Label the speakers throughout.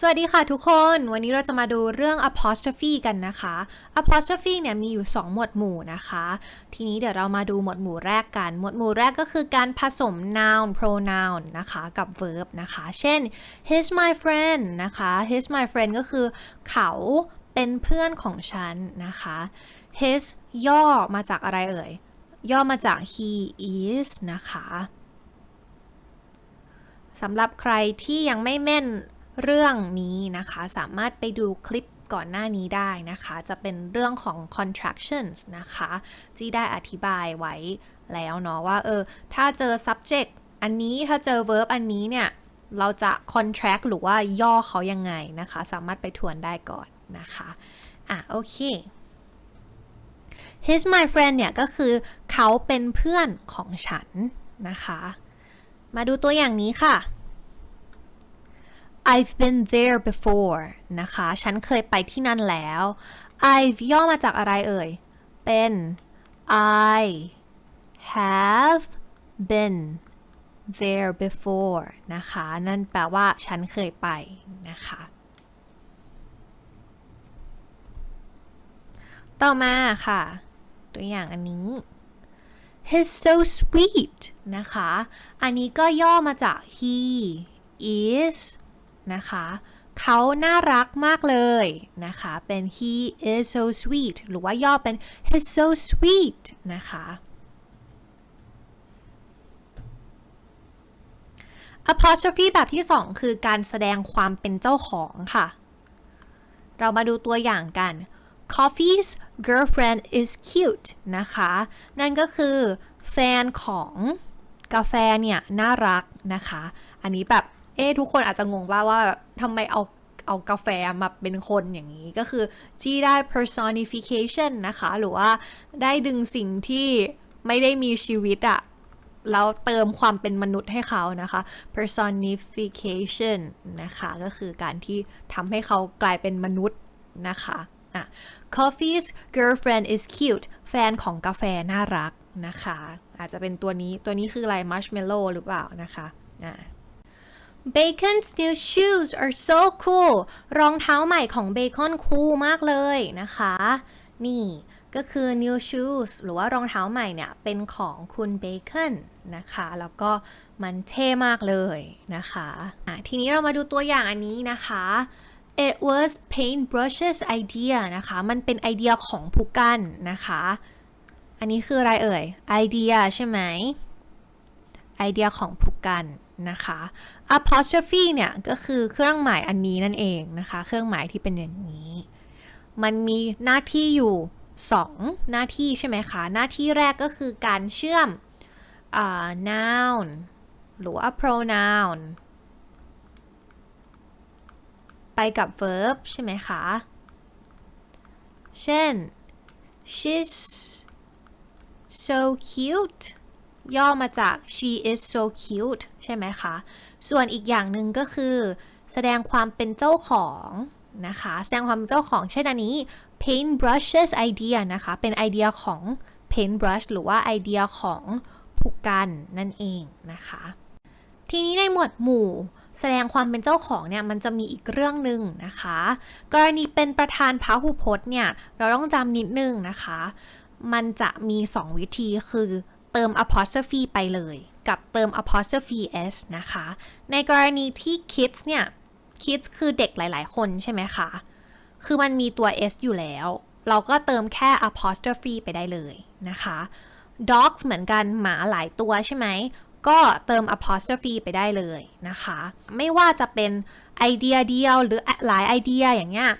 Speaker 1: สวัสดีค่ะทุกคน วันนี้เราจะมาดูเรื่อง apostrophe กันนะคะ apostrophe เนี่ยมีอยู่ 2 หมวดหมู่นะคะ ทีนี้เดี๋ยวเรามาดูหมวดหมู่แรกกัน หมวดหมู่แรกก็คือการผสม noun pronoun นะคะกับ verb นะคะ เช่น he's my friend นะคะ he's my friend ก็คือเขาเป็นเพื่อนของฉันนะคะ his ย่อมาจากอะไรเอ่ย ย่อมาจาก he is นะคะสำหรับใครที่ยังไม่แม่น เรื่องนี้นะคะสามารถไปดูคลิปก่อนหน้านี้ได้นะคะ จะเป็นเรื่องของ contractions นะคะที่ได้อธิบายไว้แล้วเนาะว่าเออถ้าเจอ subject อันนี้ถ้าเจอ verb อันนี้เนี่ย เราจะ contract หรือว่าย่อเขายังไงนะคะ สามารถไปทวนได้ก่อนนะคะอะโอเค He's my friend เนี่ยก็คือเขาเป็นเพื่อนของฉันนะคะ มาดูตัวอย่างนี้ค่ะ I've been there before นะคะ ฉันเคยไปที่นั่นแล้ว I've ย่อมาจากอะไรเอ่ย เป็น I have been there before นะคะ นั่นแปลว่าฉันเคยไปนะคะ ต่อมาค่ะ ตัวอย่างอันนี้ He's so sweet นะคะ อันนี้ก็ย่อมาจาก he is นะคะ เขาน่ารักมากเลยนะคะ เป็น he is so sweet หรือว่าย่อเป็น he's so sweet นะคะ apostrophe แบบที่ 2 คือการแสดงความเป็นเจ้าของค่ะ เรามาดูตัวอย่างกัน Coffee's girlfriend is cute นะคะ นั่นก็คือแฟนของกาแฟเนี่ย น่ารักนะคะ อันนี้แบบ เอ๊ทุกคนอาจจะงงว่าว่าทำไมเอาเอากาแฟมาเป็นคนอย่างนี้ก็คือที่ได้ personification นะคะ หรือว่าได้ดึงสิ่งที่ไม่ได้มีชีวิตอะแล้วเติมความเป็นมนุษย์ให้เขานะคะ personification นะคะ ก็คือการที่ทำให้เขากลายเป็นมนุษย์นะคะอะ Coffee's girlfriend is cute แฟนของกาแฟน่ารักนะคะ อาจจะเป็นตัวนี้ตัวนี้คืออะไร marshmallow หรือเปล่านะคะอะ Bacon's new shoes are so cool รองเท้าใหม่ของเบคอนคูลมากเลยนะคะ นี่ก็คือ new shoes หรือว่ารองเท้าใหม่เนี่ย เป็นของคุณเบคอนนะคะ แล้วก็มันเท่มากเลยนะคะะทีนี้เรามาดูตัวอย่างอันนี้นะคะ It was Paintbrush's idea นะคะ มันเป็นไอเดียของผู้กันนะคะ อันนี้คืออะไรเอ่ย ไอเดียใช่ไหม ไอเดียของผู้กัน นะคะ apostrophe เนี่ยก็คือเครื่องหมายอันนี้นั่นเองนะคะ เครื่องหมายที่เป็นอย่างนี้ มันมีหน้าที่อยู่ 2 หน้าที่ใช่ไหมคะ หน้าที่แรกก็คือการเชื่อม uh, noun หรือว่า pronoun ไปกับ verb ใช่ไหมคะ เช่น she's so cute ย่อมาจาก she is so cute ใช่ไหมคะ ส่วนอีกอย่างหนึ่งก็คือ แสดงความเป็นเจ้าของนะคะ แสดงความเป็นเจ้าของเช่นอันนี้ paintbrushes idea นะคะ เป็นไอเดียของ paintbrush หรือว่าไอเดียของผู้กันนั่นเองนะคะ ทีนี้ในหมวดหมู่แสดงความเป็นเจ้าของเนี่ยมันจะมีอีกเรื่องหนึ่งนะคะ กรณีเป็นประธานพหุพจน์เนี่ยเราต้องจำนิดนึงนะคะ มันจะมี 2 วิธีคือ เติม apostrophe ไปเลย กับเติม apostrophe s นะคะ ในกรณีที่ kids เนี่ย kids คือเด็กหลาย ๆ คนใช่ไหมคะ คือมันมีตัว s อยู่แล้ว เราก็เติมแค่ apostrophe ไปได้เลยนะคะ dogs เหมือนกันหมาหลายตัวใช่ไหม ก็เติม apostrophe ไปได้เลยนะคะ ไม่ว่าจะเป็นไอเดียเดียวหรือหลายไอเดียอย่างเงี้ย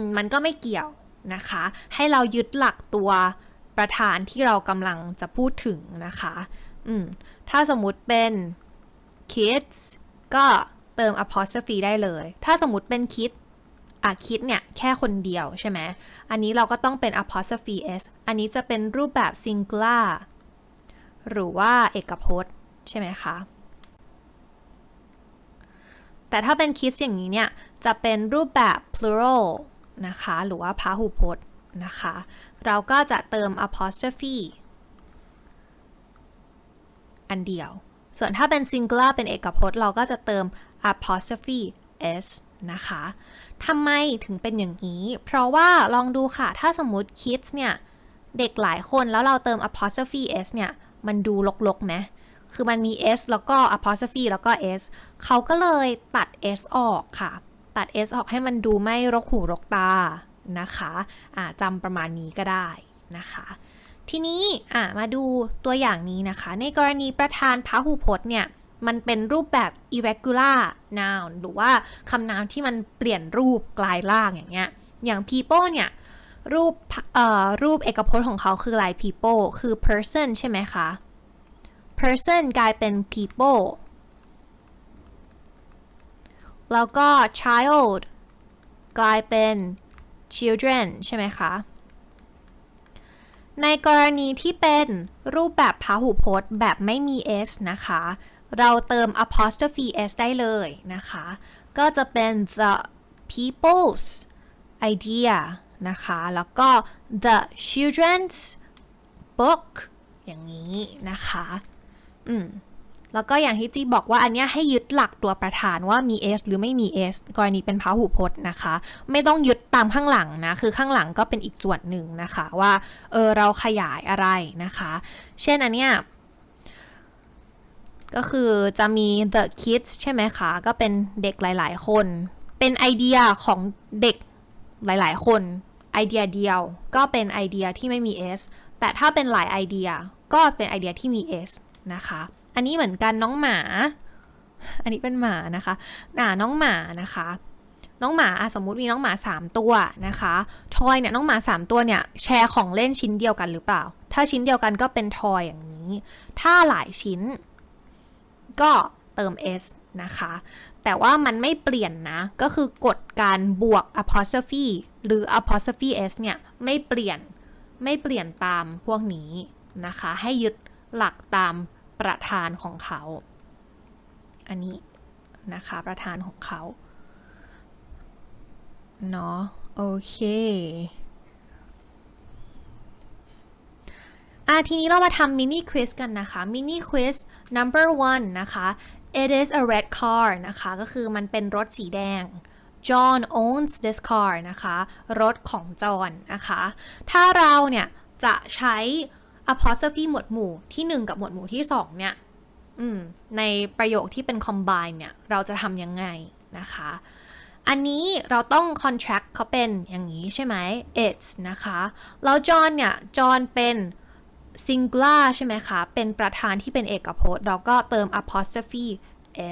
Speaker 1: มมันก็ไม่เกี่ยวนะคะ ให้เรายึดหลักตัว ประธานที่เรากำลังจะพูดถึงนะคะ อืม ถ้าสมมุติเป็น kids ก็เติม apostrophe ได้เลย ถ้าสมมติเป็น kid อะ kid เนี่ย แค่คนเดียวใช่ไหม อันนี้เราก็ต้องเป็น apostrophe s อันนี้จะเป็นรูปแบบ singular หรือว่าเอกพจน์ใช่ไหมคะ แต่ถ้าเป็น kids อย่างนี้เนี่ย จะเป็นรูปแบบ plural นะคะ หรือว่าพหุพจน์ นะคะ เราก็จะเติม apostrophe อันเดียว ส่วนถ้าเป็น singular เป็นเอกพจน์ เราก็จะเติม apostrophe s นะคะทำไมถึงเป็นอย่างนี้ เพราะว่าลองดูค่ะ ถ้าสมมุติ kids เนี่ย เด็กหลายคนแล้วเราเติม apostrophe s เนี่ย มันดูลกๆไหมคือมันมี s แล้วก็ apostrophe แล้วก็ s เขาก็เลยตัด s ออกค่ะ ตัด s ออกให้มันดูไม่รกหูรกตา นะคะะจำประมาณนี้ก็ได้นะคะ ทีนี้มาดูตัวอย่างนี้นะคะ ในกรณีประธานพหูพจน์เนี่ยมันเป็นรูปแบบ irregular noun หรือว่าคำนามที่มันเปลี่ยนรูปกลายร่างอย่างเงี้ย อย่าง people เนี่ย รูปรูปเอกพจน์ของเขาคืออะไร people คือ person ใช่ไหมคะ person กลายเป็น people แล้วก็ child กลายเป็น children ใช่ไหมคะ ในกรณีที่เป็นรูปแบบพหูพจน์แบบไม่มี s นะคะ เราเติม apostrophe s ได้เลยนะคะ ก็จะเป็น the people's idea นะคะ แล้วก็ the children's book อย่างนี้นะคะ อืม แล้วก็อย่างที่จีบอกว่าอันนี้ให้ยึดหลักตัวประธานว่ามี s หรือไม่มี s กรณีเป็นพหูพจน์นะคะ ไม่ต้องยึดตามข้างหลังนะ คือข้างหลังก็เป็นอีกส่วนหนึ่งนะคะว่าเออเราขยายอะไรนะคะ เช่นอันเนี้ยก็คือจะมี the kids ใช่ไหมคะ ก็เป็นเด็กหลาย ๆ คน เป็นไอเดียของเด็กหลาย ๆ คนไอเดียเดียวก็เป็นไอเดียที่ไม่มี s แต่ถ้าเป็นหลายไอเดียก็เป็นไอเดียที่มี s นะคะ อันนี้เหมือนกันน้องหมา อันนี้เป็นหมานะคะน่าน้องหมานะคะ น้องหมาสมมุติมีน้องหมา 3 ตัวนะคะทอยเนี่ยน้องหมา 3 ตัวเนี่ยแชร์ของเล่นชิ้นเดียวกันหรือเปล่า ถ้าชิ้นเดียวกันก็เป็นทอยอย่างนี้ ถ้าหลายชิ้น ก็เติม s นะคะ แต่ว่ามันไม่เปลี่ยนนะ ก็คือกฎการบวก apostrophe หรือ apostrophe s เนี่ยไม่เปลี่ยน ไม่เปลี่ยนตามพวกนี้นะคะ ให้ยึดหลักตาม ประธานของเขา อันนี้นะคะประธานของเขา เนาะโอเคอะทีนี้เรามาทำมินิควิสกันนะคะมินิควิส number one นะคะ it is a red car นะคะ ก็คือมันเป็นรถสีแดง John owns this car นะคะ รถของจอห์นนะคะ ถ้าเราเนี่ยจะใช้ apostrophe หมวดหมู่ที่ 1 กับหมวดหมู่ที่ 2 เนี่ยในประโยคที่เป็น combine เนี่ย เราจะทำยังไงนะคะ อันนี้เราต้อง contract เขาเป็นอย่างนี้ใช่ไหม it's นะคะ แล้วจอห์นเนี่ยจอห์นเป็น singular ใช่ไหมคะ เป็นประธานที่เป็นเอกพจน์ เราก็เติม apostrophe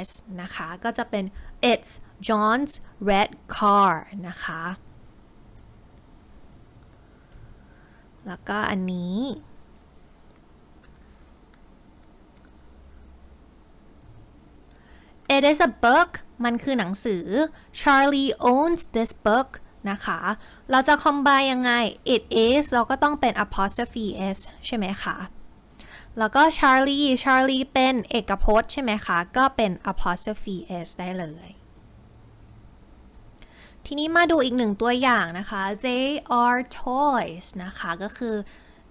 Speaker 1: s นะคะ ก็จะเป็น it's John's red car นะคะ แล้วก็อันนี้ It is a book มันคือหนังสือ Charlie owns this book นะคะ เราจะ combine ยังไง it is เราก็ต้องเป็น apostrophe s ใช่ไหมคะ แล้วก็ Charlie Charlie เป็นเอกพจน์ใช่ไหมคะ ก็เป็น apostrophe s ได้เลย ทีนี้มาดูอีกหนึ่งตัวอย่างนะคะ they are toys นะคะ ก็คือ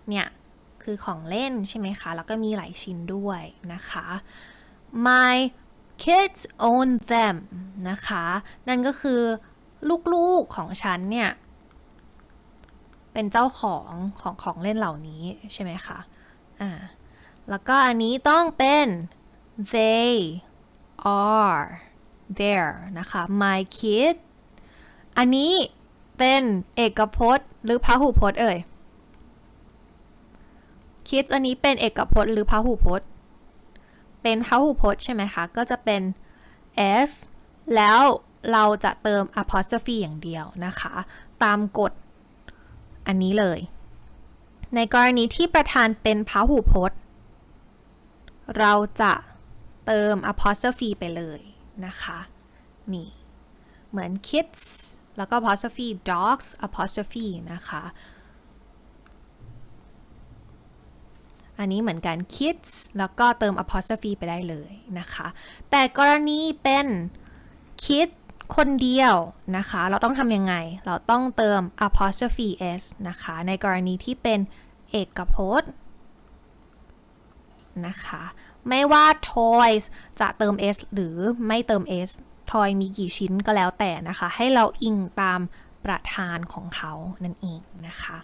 Speaker 1: เนี่ย คือของเล่นใช่ไหมคะ แล้วก็มีหลายชิ้นด้วยนะคะ my kids own them นะคะ นั่นก็คือลูกๆของฉันเนี่ย เป็นเจ้าของของของเล่นเหล่านี้ใช่ไหมคะ อ่า แล้วก็อันนี้ต้องเป็น they are there นะคะ my kid อันนี้เป็นเอกพจน์หรือพหูพจน์เอ่ย kids อันนี้เป็นเอกพจน์หรือพหูพจน์ เป็นพหูพจน์ใช่ไหมคะ ก็จะเป็น s แล้วเราจะเติม apostrophe อย่างเดียวนะคะ ตามกฎอันนี้เลย ในกรณีที่ประธานเป็นพหูพจน์ เราจะเติม apostrophe ไปเลยนะคะ นี่ เหมือน kids แล้วก็ apostrophe dogs apostrophe นะคะ อันนี้เหมือนกัน kids แล้วก็เติม apostrophe ไปได้เลยนะคะ แต่กรณีเป็น kid คนเดียวนะคะ เราต้องทำยังไง เราต้องเติม apostrophe s นะคะ ในกรณีที่เป็นเอกพจน์นะคะ ไม่ว่า toys จะเติม s หรือไม่เติม s ทอยมีกี่ชิ้นก็แล้วแต่นะคะ ให้เราอิงตามประธานของเขานั่นเองนะคะ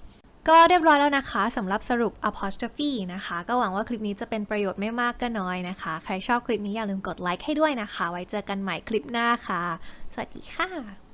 Speaker 1: ก็เรียบร้อยแล้วนะคะสำหรับสรุป apostrophe นะคะ ก็หวังว่าคลิปนี้จะเป็นประโยชน์ไม่มากก็น้อยนะคะ ใครชอบคลิปนี้อย่าลืมกดไลค์ให้ด้วยนะคะ ไว้เจอกันใหม่คลิปหน้าค่ะ สวัสดีค่ะ